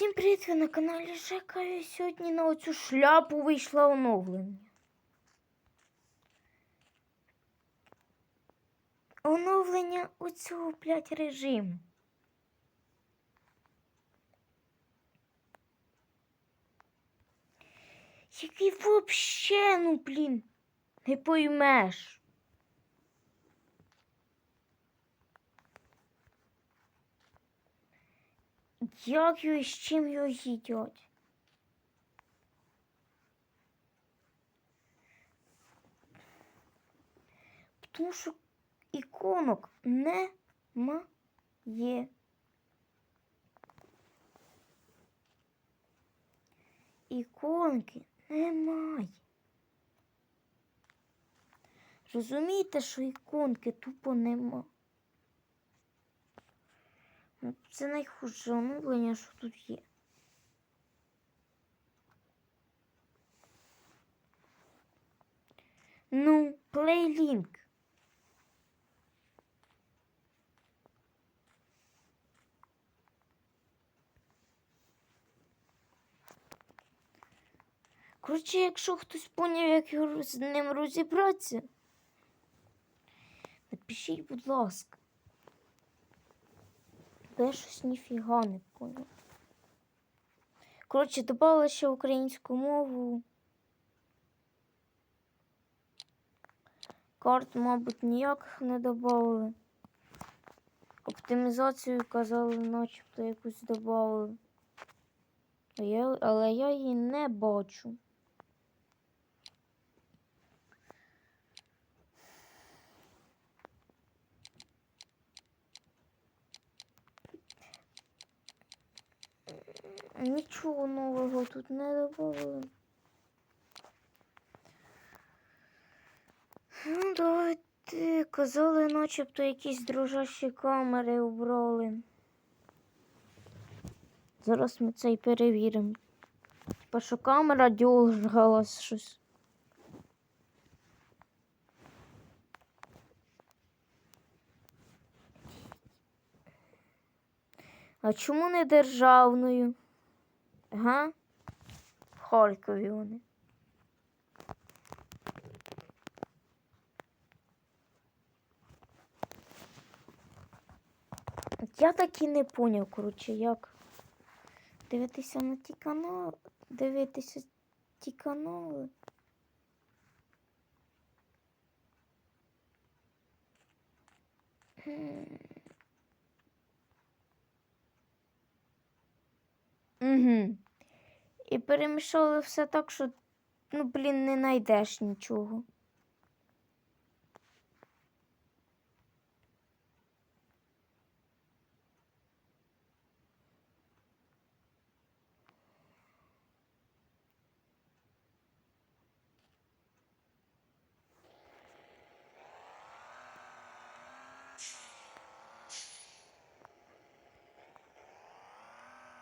Всім привіт, ви на каналі Жека. І сьогодні на оцю шляпу вийшло оновлення. Оновлення у цього, блядь, режиму. Який вообще, ну, блін, не поймеш. Як його і з чим його їдять? Тому що іконок немає. Іконки немає. Розумієте, що іконки тупо нема. Це найхуже оновлення, що тут є. Ну, PlayLink. Коротше, якщо хтось поняв, як з ним розібратися, напишіть, будь ласка. Я щось ніфіга не поняв. Коротше, додала ще українську мову. Карт, мабуть, ніяких не додали. Оптимізацію казали, начебто якусь додали. Але я її не бачу. Нічого нового тут не додали. Ну, давайте казали, начебто якісь дружащі камери убрали. Зараз ми це й перевіримо. Типа, що камера дергалась щось. А чому не державною? Ага. В вони. Я так і не поняв, коротше, як дивитися на ті канали, дивитися ті канали. Угу. І перемішали все так, що, ну, блін, не знайдеш нічого.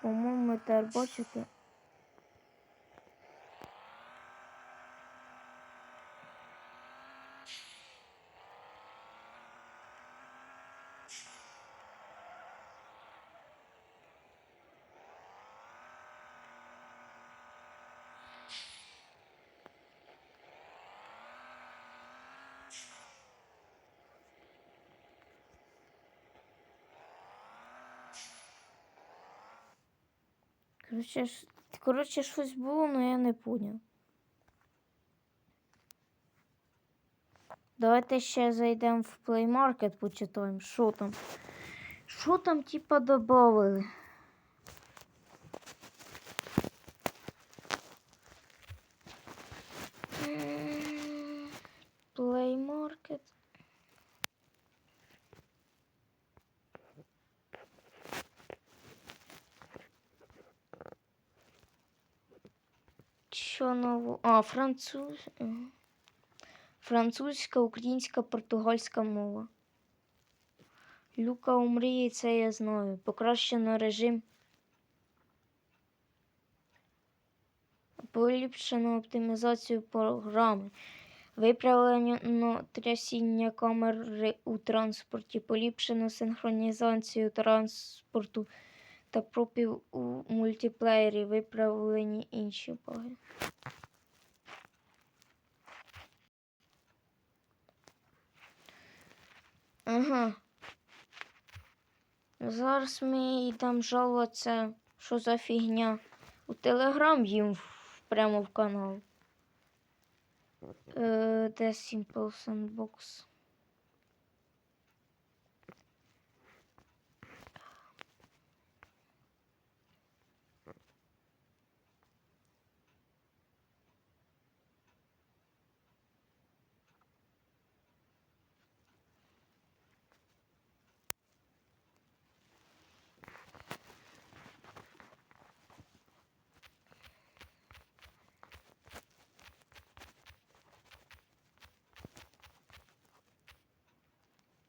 По-моєму, тепер Коротше, ш- коротше, щось було, але я не поняв. Давайте ще зайдемо в Play Market, почитаємо, що там. Що там, типа, додали? Play Market. Що нового? А, француз. Французька, українська, португальська мова. Люка у це я знаю. Покращено режим. Поліпшено оптимізацію програми. Виправлено трясіння камери у транспорті, поліпшено синхронізацію транспорту та пропів у мультиплеєрі виправлені інші баги. Ага. Зараз ми йдемо жалуватися, що за фігня. У Телеграм їм прямо в канал. Е, де Simple Sandbox?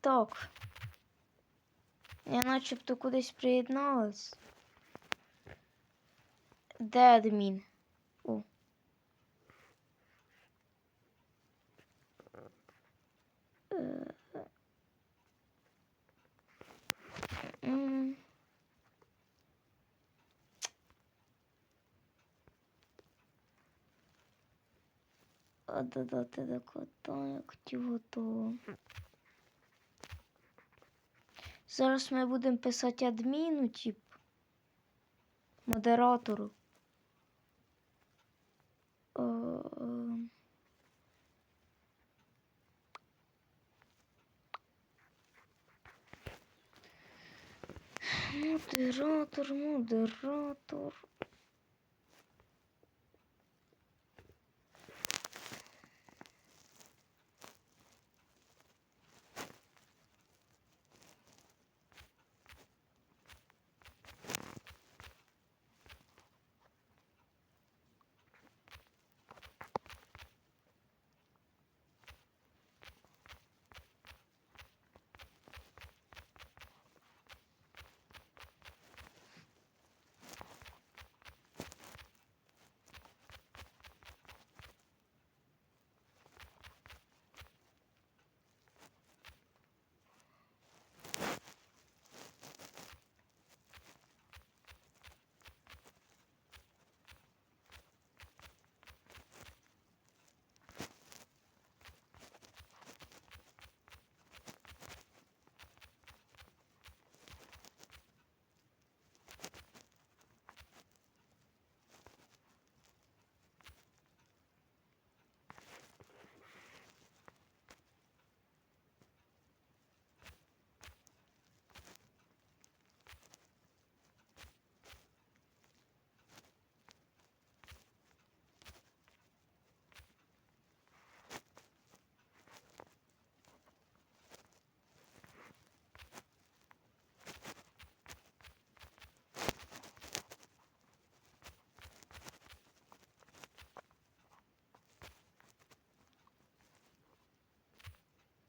Так. Я начебто кудись приєдналась. Де адмін? О. Додати до кота, як хотів готово. Зараз ми будемо писати адміну, тип. Модератору. Е, е. Модератор, модератор.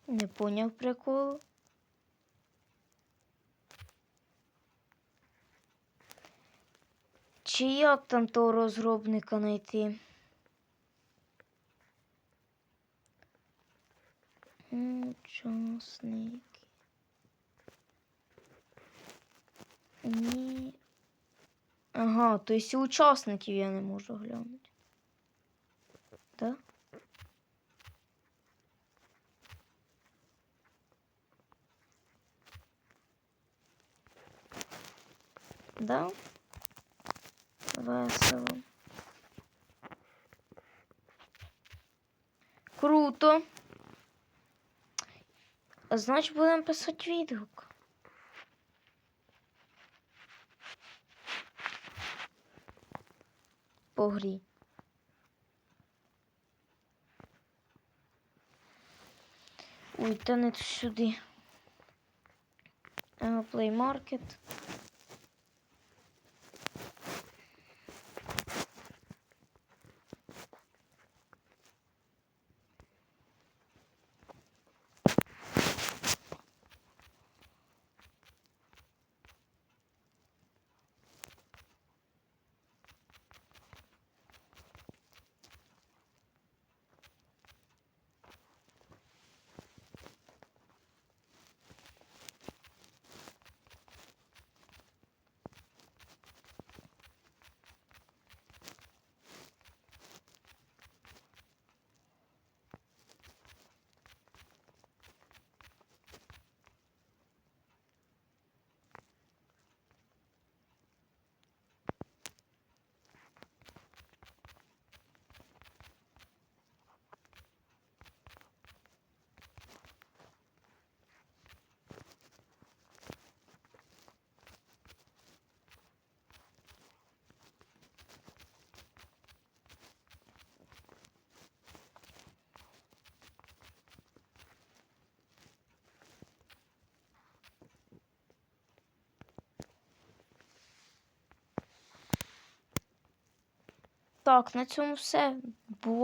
Не поняв приколу. Чи як там того розробника знайти? Учасники. Ні. Ага, то есть і учасників я не можу глянути. Да? Да? Весело. Круто. Значить, будемо писати відгук. По грі. Ой, та не сюди. Play Market. Так, на цьому все. Буває.